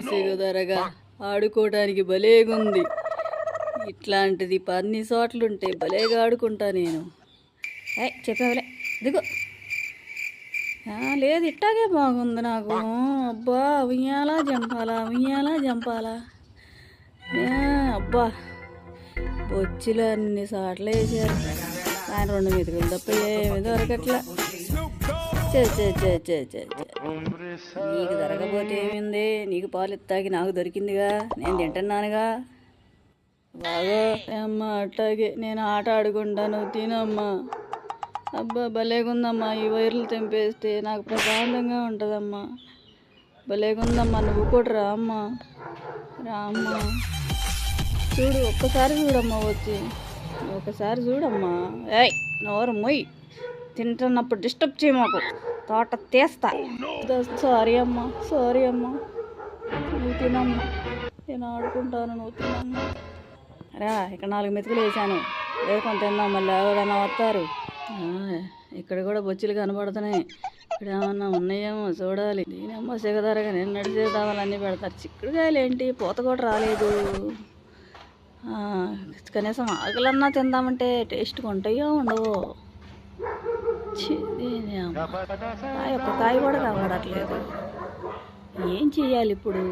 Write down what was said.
సిగుదరగా ఆడుకోవడానికి భలేగుంది. ఇట్లాంటిది పన్ని చోట్లుంటే భలేగా ఆడుకుంటా నేను. ఏ చెప్పావులే. దిగు. లేదు ఇట్టాగే బాగుంది నాకు. అబ్బా ఉయ్యాలా జంపాలా ఉయ్యాలా జంపాలా. ఏ, అబ్బా. బొచ్చులు అన్ని సార్లు వేసారు ఆయన రెండు మెతుకులు తప్ప ఏమి దొరకట్లా. చే చే చే చే చే. నీకు దొరకపోతే ఏమైంది? నీకు పాలు ఇత్తాకి నాకు దొరికిందిగా. నేను తింటున్నానుగా. బాగా అమ్మ అట్టాగే. నేను ఆట ఆడుకుంటాను. తినమ్మా. అబ్బా భలేగుందమ్మా. ఈ వైర్లు తెంపేస్తే నాకు ప్రశాంతంగా ఉంటుందమ్మా. భలేగుందమ్మా. నువ్వు కూడా రా అమ్మా. రా అమ్మా. చూడు ఒక్కసారి చూడమ్మా వచ్చి. ఒకసారి చూడమ్మా. ఏయ్ నోరు మొయ్. తింటున్నప్పుడు డిస్టర్బ్ చేయ మాకు. తోట తీస్తా. సారీ అమ్మా సారీ అమ్మా. నువ్వు తినమ్మా. నేను ఆడుకుంటాను నువ్వు తినమ్మా. రా ఇక్కడ నాలుగు మెతుకులు వేసాను వేసుకొని తిందాం మళ్ళీ ఎవరైనా వస్తారు. ఇక్కడ కూడా బొచ్చులు కనబడుతున్నాయి. ఇక్కడ ఏమన్నా ఉన్నాయేమో చూడాలి. దీనమ్మ సిగదరగా నేను నడిచే దావాలన్నీ పెడతారు. చిక్కుడుకాయలు ఏంటి పూత కూడా రాలేదు. కనీసం ఆకులన్నా తిందామంటే టేస్ట్గా ఉంటాయో ఉండవో. ఒక్క కాయ కూడా కనబడట్లేదు ఏం చెయ్యాలి ఇప్పుడు